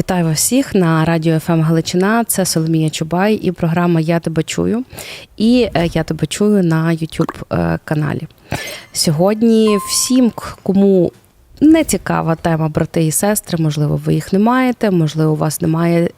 Вітаю вас всіх на радіо ФМ Галичина. Це Соломія Чубай і програма Я тебе чую. І е, я тебе чую на YouTube е, каналі. Сьогодні всім, кому не цікава тема брати і сестри, можливо, ви їх не маєте, можливо, у вас немає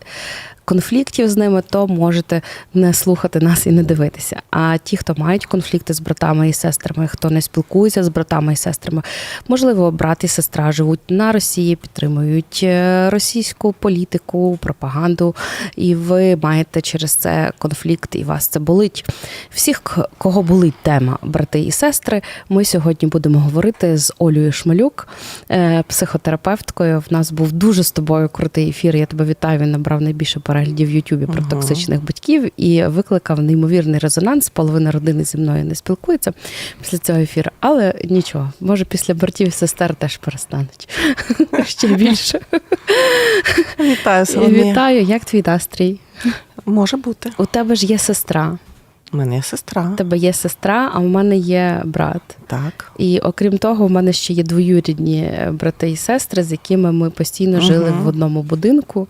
конфліктів з ними, то можете не слухати нас і не дивитися. А ті, хто мають конфлікти з братами і сестрами, хто не спілкується з братами і сестрами, можливо, брат і сестра живуть на Росії, підтримують е, російську політику, пропаганду, і ви маєте через це конфлікт, і вас це болить. Всіх, кого болить тема брати і сестри, ми сьогодні будемо говорити з Олею Шмалюк, е, психотерапевткою. В нас був дуже з тобою крутий ефір. Я тебе вітаю. Він набрав найбільше переглядів в Ютубі про Ага. токсичних батьків і викликав неймовірний резонанс. Половина родини зі мною не спілкується після цього ефіру. Але нічого, може, після братів і сестер теж перестануть ще більше. Вітаю, Соломія. Вітаю, як твій настрій? Може бути. У тебе ж є сестра. У мене є сестра. У тебе є сестра, а у мене є брат. Так. І окрім того, у мене ще є двоюрідні брати і сестри, з якими ми постійно жили в одному будинку.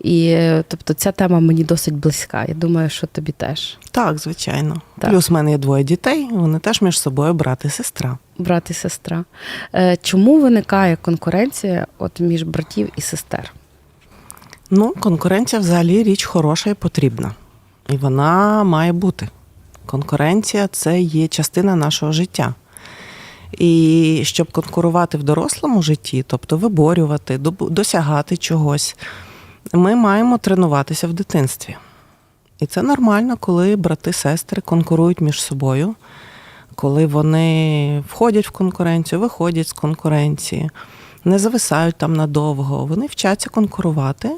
І тобто ця тема мені досить близька. Я думаю, що тобі теж. Так, звичайно. Так. Плюс в мене є двоє дітей, вони теж між собою брат і сестра. Брат і сестра. Е, Чому виникає конкуренція от між братів і сестер? Ну, конкуренція взагалі річ хороша і потрібна. І вона має бути. Конкуренція це є частина нашого життя. І щоб конкурувати в дорослому житті, тобто виборювати, досягати чогось, ми маємо тренуватися в дитинстві. І це нормально, коли брати, сестри конкурують між собою, коли вони входять в конкуренцію, виходять з конкуренції, не зависають там надовго. Вони вчаться конкурувати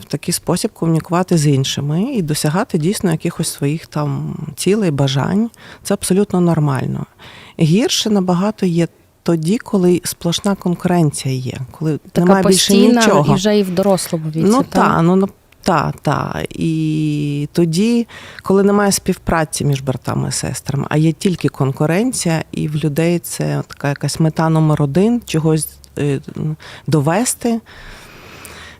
в такий спосіб комунікувати з іншими і досягати дійсно якихось своїх там цілей, бажань. Це абсолютно нормально. Гірше набагато є тоді, коли сплошна конкуренція є, коли Така немає більше нічого. і вже і в дорослому віці. Ну та? та, ну та, та. І тоді, коли немає співпраці між братами і сестрами, а є тільки конкуренція, і в людей це така якась мета номер один, чогось е, довести,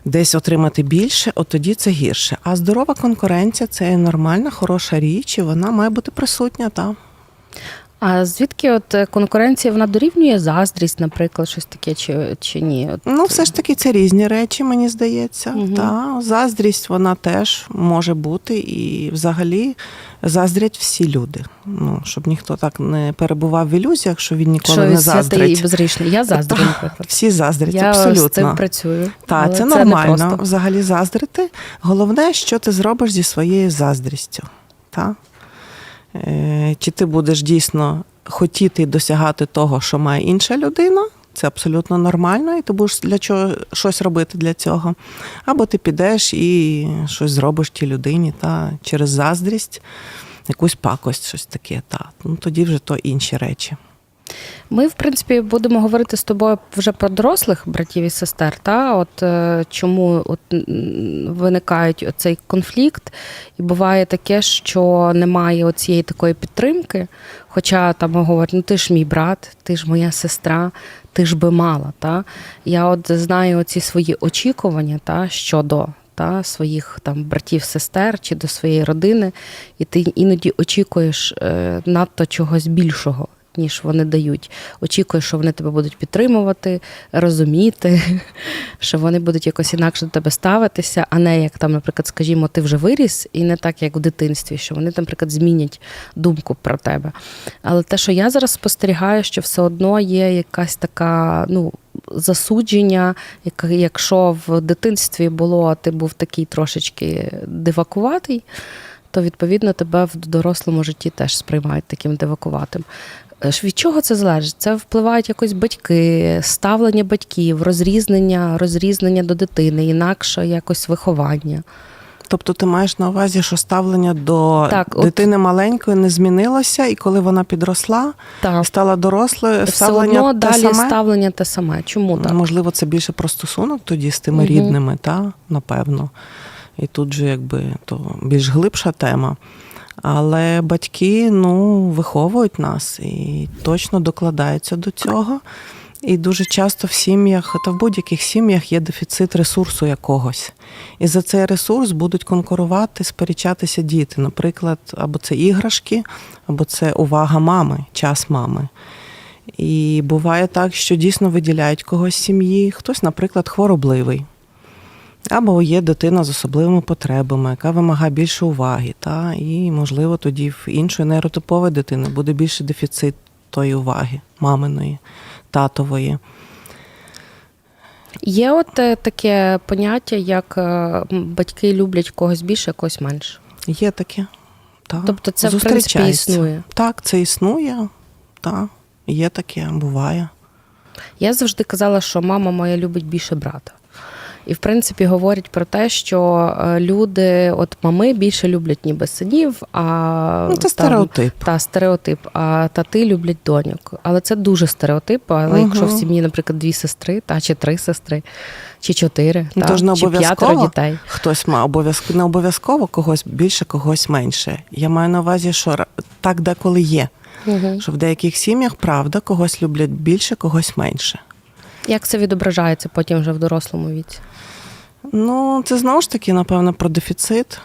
десь отримати більше, от тоді це гірше. А здорова конкуренція це нормальна, хороша річ, і вона має бути присутня. Та. А звідки от е, конкуренція вона дорівнює заздрість, наприклад, щось таке, чи, чи ні? От, Ну, все ж таки, це різні речі, мені здається. Мгм. Та заздрість вона теж може бути, і взагалі заздрять всі люди. Ну, щоб ніхто так не перебував в ілюзіях, що він ніколи що не і заздрить. безрічний. Я заздрю, наприклад. Всі заздрять, Я з цим працюю. Так, це нормально взагалі заздрити. Головне, що ти зробиш зі своєю заздрістю. Та? Е, чи ти будеш дійсно хотіти досягати того, що має інша людина? Це абсолютно нормально, і ти будеш для чого щось робити для цього. Або ти підеш і щось зробиш тій людині та через заздрість, якусь пакость, щось таке. Та. Ну, тоді вже то інші речі. Ми, в принципі, будемо говорити з тобою вже про дорослих братів і сестер. Та от е, чому от виникають цей конфлікт, і буває таке, що немає оцієї такої підтримки. Хоча там говорять, ну ти ж мій брат, ти ж моя сестра, ти ж би мала. Та? Я от знаю оці свої очікування та, щодо та, своїх там братів, сестер чи до своєї родини, і ти іноді очікуєш е, надто чогось більшого. Ніж вони дають. Очікуєш, що вони тебе будуть підтримувати, розуміти, що вони будуть якось інакше до тебе ставитися, а не як там, наприклад, скажімо, ти вже виріс, і не так, як в дитинстві, що вони, наприклад, змінять думку про тебе. Але те, що я зараз спостерігаю, що все одно є якась така, ну. Засудження, як- якщо в дитинстві було, ти був такий трошечки дивакуватий, то відповідно тебе в дорослому житті теж сприймають таким дивакуватим. Е, Від чого це залежить? Це впливають якось батьки, ставлення батьків, розрізнення, розрізнення до дитини, інакше якось виховання. Тобто ти маєш на увазі, що ставлення до Так, от- дитини маленької не змінилося, і коли вона підросла Так, стала дорослою, все ставлення одно те далі саме? ставлення те саме. Чому так? Можливо, це більше про стосунок тоді з тими Мгм. рідними, та напевно. І тут же якби то більш глибша тема. Але батьки ну, виховують нас і точно докладаються до цього. І дуже часто в сім'ях, та в будь-яких сім'ях є дефіцит ресурсу якогось. І за цей ресурс будуть конкурувати, сперечатися діти. Наприклад, або це іграшки, або це увага мами, час мами. І буває так, що дійсно виділяють когось з сім'ї, хтось, наприклад, хворобливий. Або є дитина з особливими потребами, яка вимагає більше уваги. Та? І, можливо, тоді в іншої нейротипової дитини буде більше дефіцит тої уваги, маминої, татової. Є от е, таке поняття, як е, батьки люблять когось більше, когось менше. Є таке. Та. Тобто це, в принципі, існує. Так, це існує. Так, є таке, буває. Я завжди казала, що мама моя любить більше брата. І в принципі говорять про те, що е, люди, от мами більше люблять ніби синів, а Ну, це там- стереотип. Та стереотип, а тати люблять доньок. Але це дуже стереотип. Але Мгм. якщо в сім'ї, наприклад, дві сестри, та чи три сестри, чи чотири, Ну, та, не чи п'ятеро дітей. Хтось має обов'язково не обов'язково когось більше, когось менше. Я маю на увазі, що так деколи є. Угу. Що в деяких сім'ях правда когось люблять більше, когось менше. Як це відображається потім вже в дорослому віці? Ну, це знову ж таки, напевно, про дефіцит.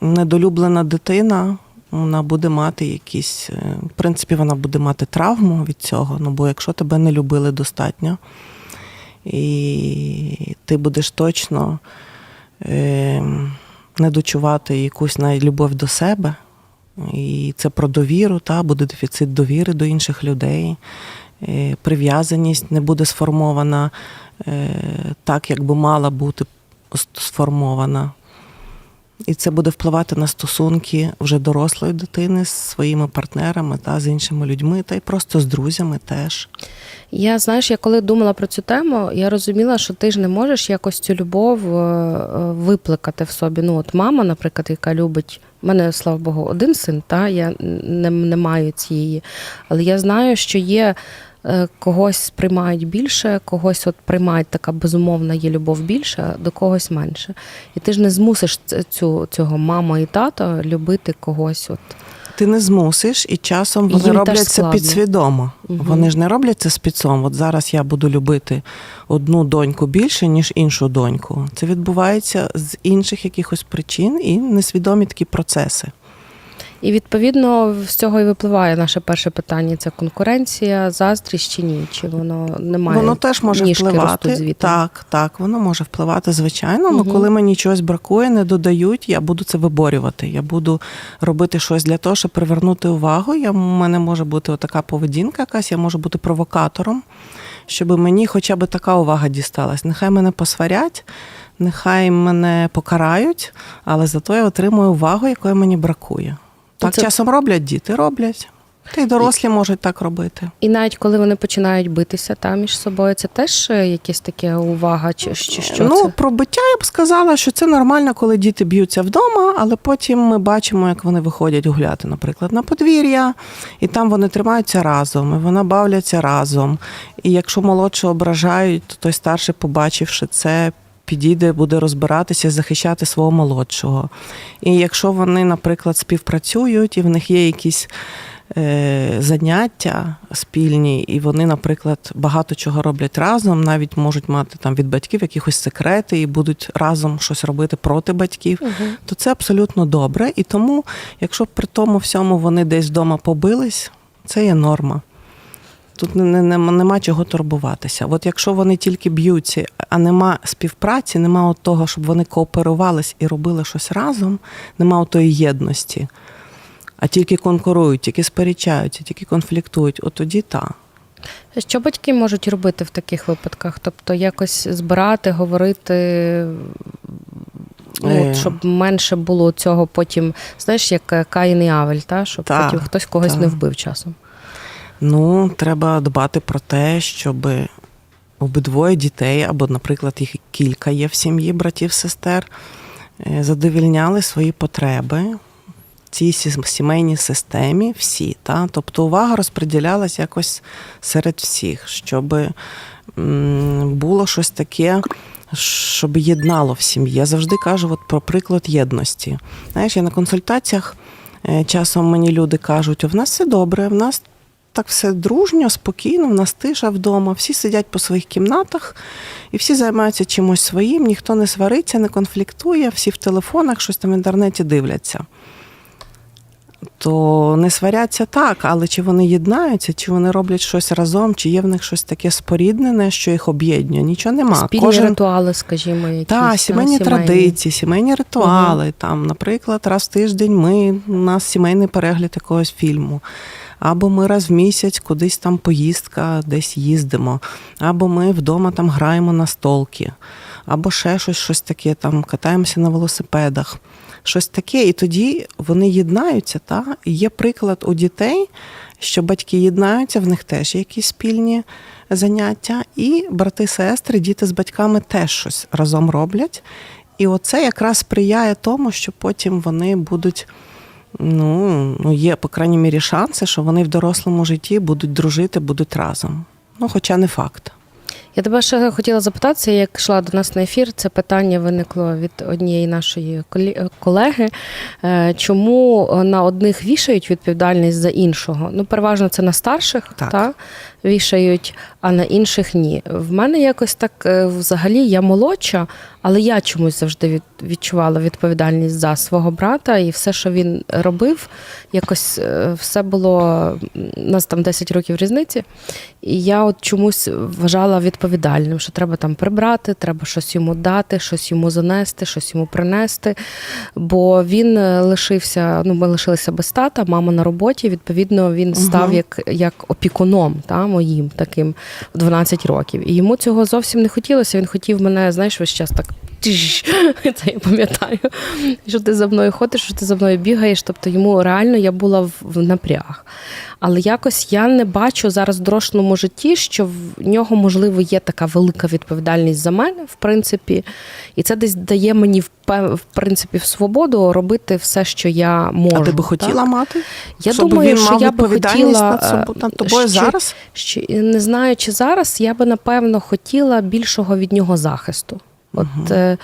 Недолюблена дитина, вона буде мати якісь, е, в принципі, вона буде мати травму від цього. Ну, бо якщо тебе не любили достатньо, і ти будеш точно е, не дочувати якусь навіть любов до себе, і це про довіру, та, буде дефіцит довіри до інших людей, е, прив'язаність не буде сформована е, так, як би мала бути сформована. І це буде впливати на стосунки вже дорослої дитини з своїми партнерами та з іншими людьми, та й просто з друзями теж. Я знаєш, я коли думала про цю тему, я розуміла, що ти ж не можеш якось цю любов е, е, випликати в собі. Ну, от мама, наприклад, яка любить. У мене, слава Богу, один син, та я не, не маю цієї. Але я знаю, що є е, когось приймають більше, когось от приймають така безумовна є любов більше, а до когось менше. І ти ж не змусиш цю, цього мама і тато любити когось. От. Ти не змусиш, і часом вони Їм роблять це підсвідомо. Угу. Вони ж не роблять це спецом. От зараз я буду любити одну доньку більше, ніж іншу доньку. Це відбувається з інших якихось причин і несвідомі такі процеси. І відповідно з цього і випливає наше перше питання: це конкуренція, заздрість чи ні? Чи воно немає? Воно теж може ніжки впливати. Так, так, воно може впливати, звичайно. Мгм. Ну, коли мені чогось бракує, не додають, я буду це виборювати. Я буду робити щось для того, щоб привернути увагу. Я, у мене може бути така поведінка, якась, я можу бути провокатором, щоб мені хоча б така увага дісталась. Нехай мене посварять, нехай мене покарають, але зато я отримую увагу, якої мені бракує. Так Це- часом роблять діти, роблять. Та й дорослі можуть так робити. І навіть коли вони починають битися там між собою, це теж е, якась таке увага, чи, що ну, це? про биття я б сказала, що це нормально, коли діти б'ються вдома, але потім ми бачимо, як вони виходять гуляти, наприклад, на подвір'я, і там вони тримаються разом, і вони бавляться разом. І якщо молодшого ображають, то той старший, побачивши це, підійде, буде розбиратися, захищати свого молодшого. І якщо вони, наприклад, співпрацюють, і в них є якісь е, заняття спільні, і вони, наприклад, багато чого роблять разом, навіть можуть мати там від батьків якихось секрети і будуть разом щось робити проти батьків, Мгм. то це абсолютно добре. І тому, якщо при тому всьому вони десь вдома побились, це є норма. Тут не, не, нема- нема чого турбуватися. От якщо вони тільки б'ються, а нема співпраці, нема от того, щоб вони кооперувались і робили щось разом, нема тої єдності, а тільки конкурують, тільки сперечаються, тільки конфліктують, от тоді так. Що батьки можуть робити в таких випадках? Тобто якось збирати, говорити, Е. от, щоб менше було цього потім, знаєш, як Каїн і Авель, та? щоб Так, потім хтось когось так. не вбив часом. Ну, треба дбати про те, щоб обидвоє дітей, або, наприклад, їх кілька є в сім'ї братів, сестер, е, задовільняли свої потреби в цій сімейній системі всі. Та? Тобто увага розподілялась якось серед всіх, щоб було щось таке. Щоб єднало в сім'ї. Я завжди кажу от про приклад єдності. Знаєш, я на консультаціях е, часом мені люди кажуть: у нас все добре, в нас так все дружньо, спокійно, в нас тиша вдома, всі сидять по своїх кімнатах і всі займаються чимось своїм, ніхто не свариться, не конфліктує, всі в телефонах, щось там в інтернеті дивляться. То не сваряться так, але чи вони єднаються, чи вони роблять щось разом, чи є в них щось таке споріднене, що їх об'єднує? Нічого нема. Спільні ритуали, скажімо, якісь. Так, та, сімейні традиції, сімейні ритуали. Там, наприклад, раз в тиждень ми, у нас сімейний перегляд якогось фільму. Або ми раз в місяць кудись там поїздка, десь їздимо, або ми вдома там граємо на столки, або ще щось, щось таке, там катаємося на велосипедах. Щось таке, і тоді вони єднаються. Та? Є приклад у дітей, що батьки єднаються, в них теж якісь спільні заняття, і брати, сестри, діти з батьками теж щось разом роблять. І оце якраз сприяє тому, що потім вони будуть. Ну, ну, є, по крайній мірі, шанси, що вони в дорослому житті будуть дружити, будуть разом. Ну, хоча не факт. Я тебе ще хотіла запитатися, як йшла до нас на ефір, це питання виникло від однієї нашої колеги. Е, Чому на одних вішають відповідальність за іншого? Ну, переважно це на старших Так. Та, вішають, а на інших ні. В мене якось так е, взагалі я молодша, але я чомусь завжди від, відчувала відповідальність за свого брата, і все, що він робив, якось е, все було. У нас там 10 років різниці. І я от чомусь вважала відповідальним, що треба там прибрати, треба щось йому дати, щось йому занести, щось йому принести. Бо він е, лишився, ну ми лишилися без тата, мама на роботі. Відповідно, він став Мгм. як, як опікуном та, моїм таким в 12 років. І йому цього зовсім не хотілося. Він хотів мене, знаєш, весь час так. Це я пам'ятаю, що ти за мною ходиш, що ти за мною бігаєш. Тобто йому реально я була в, в напряг. Але якось я не бачу зараз в дорослому житті, що в нього, можливо, є така велика відповідальність за мене, в принципі, і це десь дає мені в принципі в свободу робити все, що я можу. а ти би так? хотіла мати? Я щоб думаю, він що мав я би хотіла над, собою, над тобою ще- зараз? Ще не знаю, чи зараз я би напевно хотіла більшого від нього захисту. От е,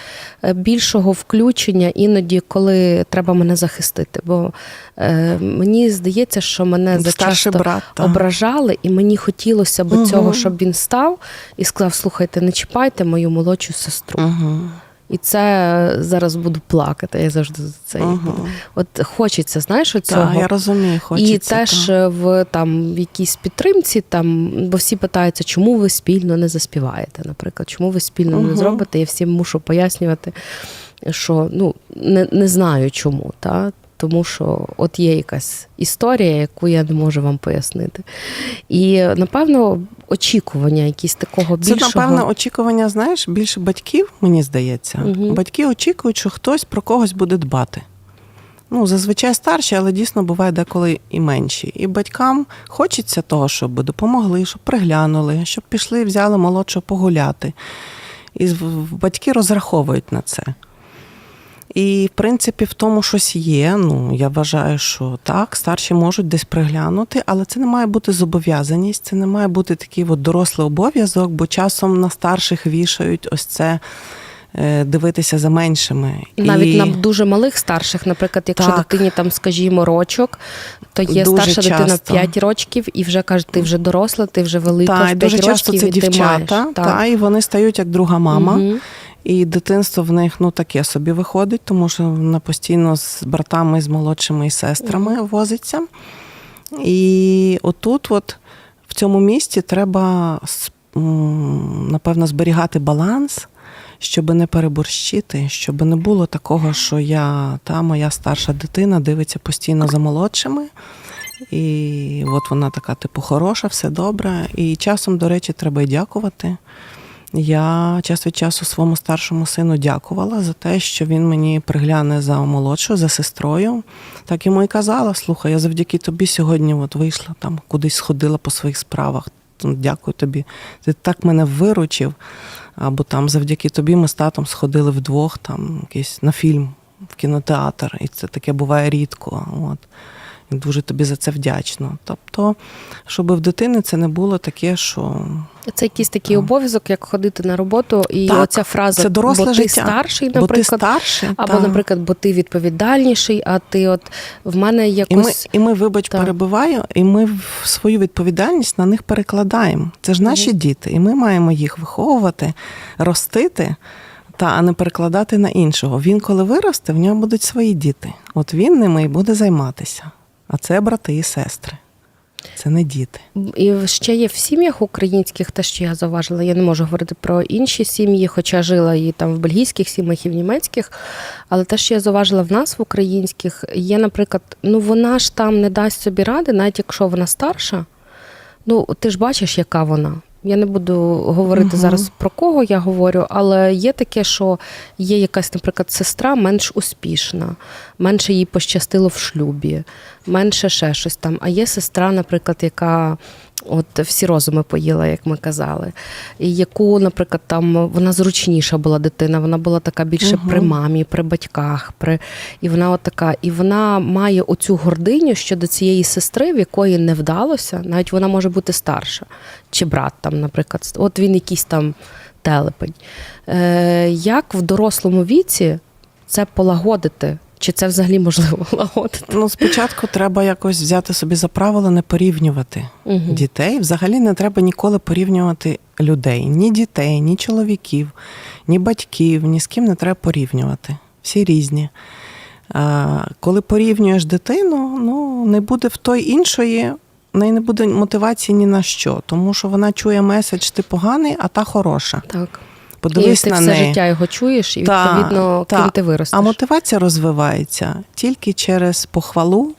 більшого включення іноді, коли треба мене захистити. Бо е, мені здається, що мене зачасто брат. ображали, і мені хотілося б угу. цього, щоб він став і сказав: слухайте, не чіпайте мою молодшу сестру. Угу. І це е, зараз буду плакати. Я завжди за це. Угу. От хочеться, знаєш, оцього. Так, я розумію, хочеться. І теж та. е, в там в якійсь підтримці, там бо всі питаються, чому ви спільно не заспіваєте, наприклад, чому ви спільно не зробите. Я всім мушу пояснювати, що ну не, не знаю чому, та тому що от є якась історія, яку я не можу вам пояснити. І напевно очікування, якісь такого Це, більшого. напевно, очікування, знаєш, більше батьків, мені здається. Мгм. Батьки очікують, що хтось про когось буде дбати. Ну, зазвичай старші, але дійсно буває деколи і менші. І батькам хочеться того, щоб допомогли, щоб приглянули, щоб пішли, взяли молодшого погуляти. І батьки розраховують на це. І, в принципі, в тому щось є. Ну, я вважаю, що так, старші можуть десь приглянути, але це не має бути зобов'язаність, це не має бути такий от дорослий обов'язок, бо часом на старших вішають ось це дивитися за меншими. Навіть І на дуже малих старших, наприклад, якщо Так. дитині там, скажімо, рочок, то є Дуже старша дитина часто. 5 років, і вже каже, ти вже доросла, ти вже велика, та, 5 дуже часто це і дівчата, маєш. та, і вони стають як друга мама. Мгм. І дитинство в них ну таке собі виходить, тому що вона постійно з братами, з молодшими і сестрами возиться. І отут, от в цьому місці, треба напевно зберігати баланс, щоб не переборщити, щоб не було такого, що я та моя старша дитина дивиться постійно за молодшими. І от вона така, типу, хороша, все добре. І часом, до речі, треба й дякувати. Я час від часу своєму старшому сину дякувала за те, що він мені пригляне за молодшою, за сестрою. Так йому і казала: слухай, я завдяки тобі сьогодні от вийшла там, кудись сходила по своїх справах. Дякую тобі. Ти так мене виручив. Або там завдяки тобі ми з татом сходили вдвох там якийсь на фільм в кінотеатр. І це таке буває рідко. От. Дуже тобі за це вдячна. Тобто, щоб в дитини це не було таке, що Це якийсь такий Так. обов'язок, як ходити на роботу, і Так, оця фраза це доросле бо ти життя. старший, бо ти наприклад, старший. або, та. наприклад, бо ти відповідальніший, а ти от в мене І ми, і ми, вибач, Так. перебиваю, і ми свою відповідальність на них перекладаємо. Це ж наші Мгм. діти, і ми маємо їх виховувати, ростити, та а не перекладати на іншого. Він, коли виросте, в нього будуть свої діти. От він ними і буде займатися. А це брати і сестри. Це не діти. І ще є в сім'ях українських, те, що я зауважила, я не можу говорити про інші сім'ї, хоча жила і там в бельгійських сім'ях, і в німецьких. Але те, що я зауважила в нас в українських, є, наприклад, ну вона ж там не дасть собі ради, навіть якщо вона старша. Ну, ти ж бачиш, яка вона. Я не буду говорити Мгм. зараз про кого я говорю, але є таке, що є якась, наприклад, сестра менш успішна, менше їй пощастило в шлюбі, менше ще щось там. А є сестра, наприклад, яка от всі розуми поїла, як ми казали, і яку, наприклад, там вона зручніша була дитина, вона була така більше Мгм. при мамі, при батьках, при і вона от така, і вона має оцю гординю щодо цієї сестри, в якої не вдалося, навіть вона може бути старша, чи брат там, наприклад, от він якийсь там телепень. Е, як в дорослому віці це полагодити? Чи це взагалі можливо лагодити? Ну, спочатку треба якось взяти собі за правило не порівнювати Угу. дітей. Взагалі не треба ніколи порівнювати людей. Ні дітей, ні чоловіків, ні батьків, ні з ким не треба порівнювати. Всі різні. А, коли порівнюєш дитину, ну не буде в той іншої, в неї не буде мотивації ні на що, тому що вона чує меседж ти поганий, а та хороша. Так. Подивись і ти на все неї. життя його чуєш, і Та, відповідно, та. ким ти виростеш. А мотивація розвивається тільки через похвалу,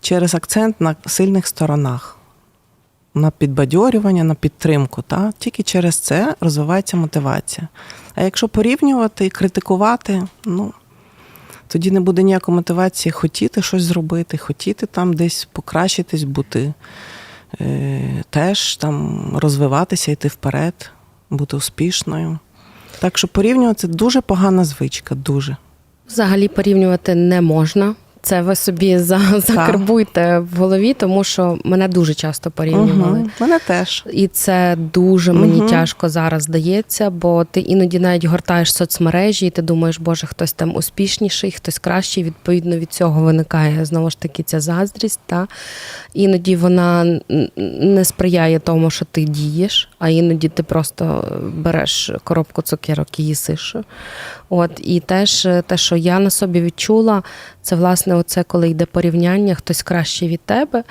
через акцент на сильних сторонах, на підбадьорювання, на підтримку. Та? Тільки через це розвивається мотивація. А якщо порівнювати і критикувати, ну тоді не буде ніякої мотивації хотіти щось зробити, хотіти там десь покращитись, бути е, теж там розвиватися, йти вперед, бути успішною. Так що порівнювати дуже погана звичка, дуже. Взагалі порівнювати не можна. Це ви собі за- закарбуйте в голові, тому що мене дуже часто порівнювали. Угу. Мене теж. І це дуже мені Мгм. тяжко зараз здається, бо ти іноді навіть гортаєш соцмережі, і ти думаєш, боже, хтось там успішніший, хтось кращий. Відповідно від цього виникає знову ж таки ця заздрість. Та? Іноді вона не сприяє тому, що ти дієш, а іноді ти просто береш коробку цукерок і їсиш. От і теж те, що я на собі відчула, це власне оце, коли йде порівняння, хтось краще від тебе.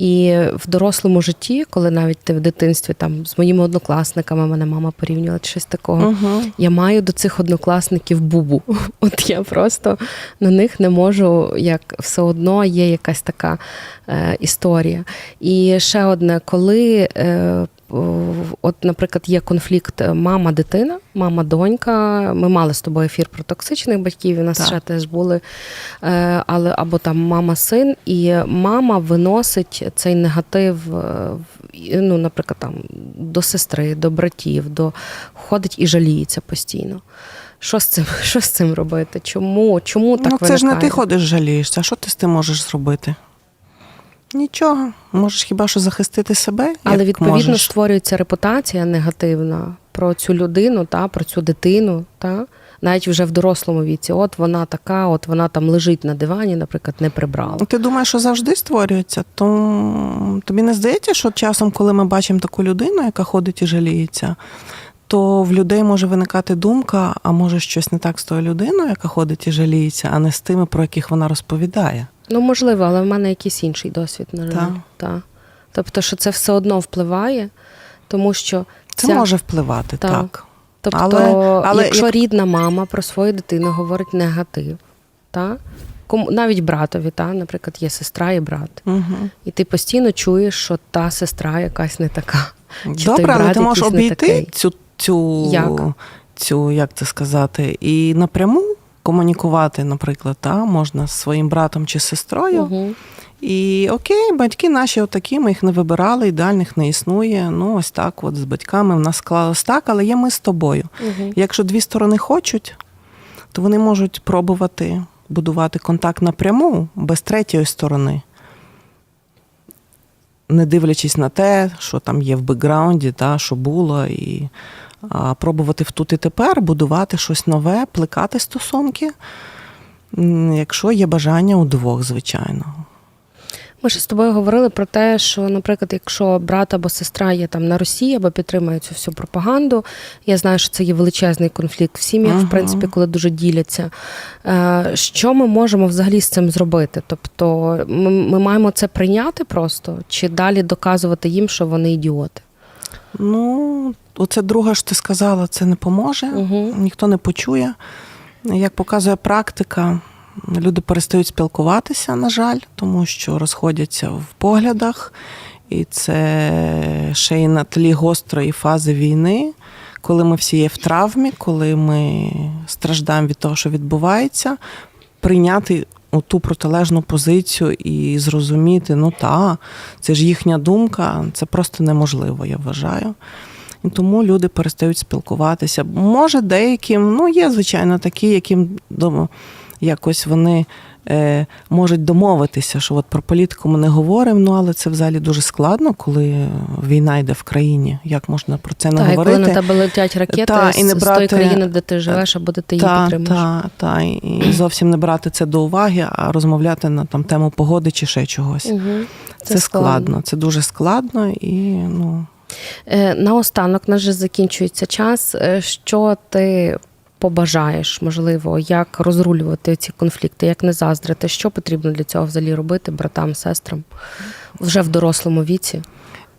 І в дорослому житті, коли навіть ти в дитинстві там з моїми однокласниками мене мама порівнювала чи щось такого. Угу. Я маю до цих однокласників бубу. От я просто на них не можу, як все одно є якась така е, історія. І ще одне, коли. Е, От, наприклад, є конфлікт мама-дитина, мама-донька. Ми мали з тобою ефір про токсичних батьків. У нас Так. ще теж були, е, але або там мама-син, і мама виносить цей негатив, е, ну, наприклад, там до сестри, до братів, до ходить і жаліється постійно. Що з цим, що з цим робити? Чому? Чому так ну, це ж не ти ходиш жалієшся. А що ти з тим можеш зробити? Нічого. Можеш хіба що захистити себе? Але як відповідно можеш. створюється репутація негативна про цю людину, та про цю дитину, та навіть вже в дорослому віці. От вона така, от вона там лежить на дивані, наприклад, не прибрала. Ти думаєш, що завжди створюється, то тобі не здається, що часом, коли ми бачимо таку людину, яка ходить і жаліється, то в людей може виникати думка, а може щось не так з тою людиною, яка ходить і жаліється, а не з тими, про яких вона розповідає. Ну можливо, але в мене якийсь інший досвід на. Так. Та. Тобто, що це все одно впливає, тому що Це ця- може впливати, Так. так. Тобто, Але- але якщо як- рідна мама про свою дитину говорить негатив, та? Кому, навіть братові, та? наприклад, є сестра і брат. Угу. І ти постійно чуєш, що та сестра якась не така. Чи той Добре, але ти можеш обійти цю, цю, Як? цю, як це сказати, і напряму комунікувати, наприклад, та, можна з своїм братом чи сестрою. Угу. І окей, батьки наші отакі, ми їх не вибирали, ідеальних не існує. Ну, ось так, от з батьками в нас склалось так, але є ми з тобою. Угу. Якщо дві сторони хочуть, то вони можуть пробувати будувати контакт напряму без третьої сторони. не дивлячись на те, що там є в бекграунді, та, що було, і пробувати в тут і тепер будувати щось нове, плекати стосунки, якщо є бажання у двох, звичайно. Ми ж з тобою говорили про те, що, наприклад, якщо брат або сестра є там на Росії або підтримує цю всю пропаганду, я знаю, що це є величезний конфлікт в сім'ях, Ага. в принципі, коли дуже діляться. Е, Що ми можемо взагалі з цим зробити? Тобто, ми, ми маємо це прийняти просто, чи далі доказувати їм, що вони ідіоти? Ну, оце друге, що ти сказала, це не поможе, Угу. ніхто не почує. Як показує практика, люди перестають спілкуватися, на жаль, тому що розходяться в поглядах, і це ще й на тлі гострої фази війни, коли ми всі є в травмі, коли ми страждаємо від того, що відбувається, прийняти ту протилежну позицію і зрозуміти, ну та, це ж їхня думка, це просто неможливо, я вважаю. І тому люди перестають спілкуватися. Може, деяким, ну є, звичайно, такі, яким якось вони е, можуть домовитися, що от про політику ми не говоримо, ну але це взагалі дуже складно, коли війна йде в країні. Як можна про це не Так, і коли на тебе летять ракети Та, і не з, з тої країни, де ти живеш, або де ти її та, підтримуєш. та, та, і зовсім не брати це до уваги, а розмовляти на там тему погоди чи ще чогось. Угу. Це, складно. це дуже складно і ну. Е, Наостанок, наш же закінчується час. Е, Що ти побажаєш, можливо, як розрулювати ці конфлікти, як не заздрити? Що потрібно для цього взагалі робити братам, сестрам вже в дорослому віці?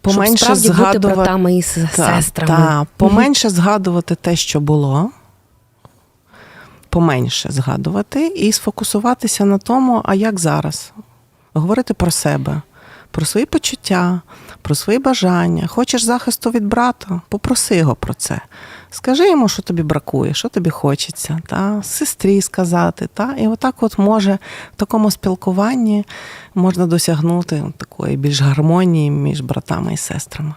Поменше Щоб справді бути братами і с- Та, сестрами. Та, поменше згадувати те, що було. Поменше згадувати і сфокусуватися на тому, а як зараз. Говорити про себе, про свої почуття, про свої бажання. Хочеш захисту від брата? Попроси його про це. Скажи йому, що тобі бракує, що тобі хочеться, та? сестрі сказати. Та? І отак от може в такому спілкуванні можна досягнути такої більш гармонії між братами і сестрами.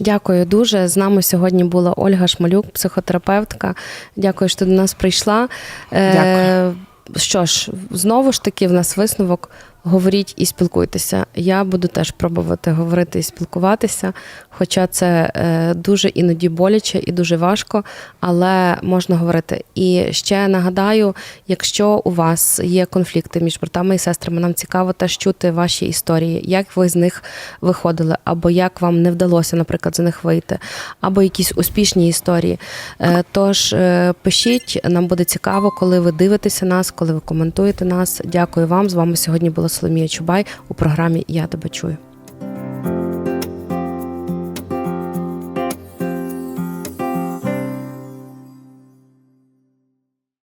Дякую дуже. З нами сьогодні була Ольга Шмалюк, психотерапевтка. Дякую, що ти до нас прийшла. Е, Дякую. Що ж, знову ж таки, в нас висновок. Говоріть і спілкуйтеся. Я буду теж пробувати говорити і спілкуватися, хоча це е, дуже іноді боляче і дуже важко, але можна говорити. І ще нагадаю, якщо у вас є конфлікти між братами і сестрами, нам цікаво теж чути ваші історії, як ви з них виходили, або як вам не вдалося, наприклад, з них вийти, або якісь успішні історії. Е, Тож е, пишіть, нам буде цікаво, коли ви дивитеся нас, коли ви коментуєте нас. Дякую вам. З вами сьогодні була Соломія Чубай у програмі Я тебе чую.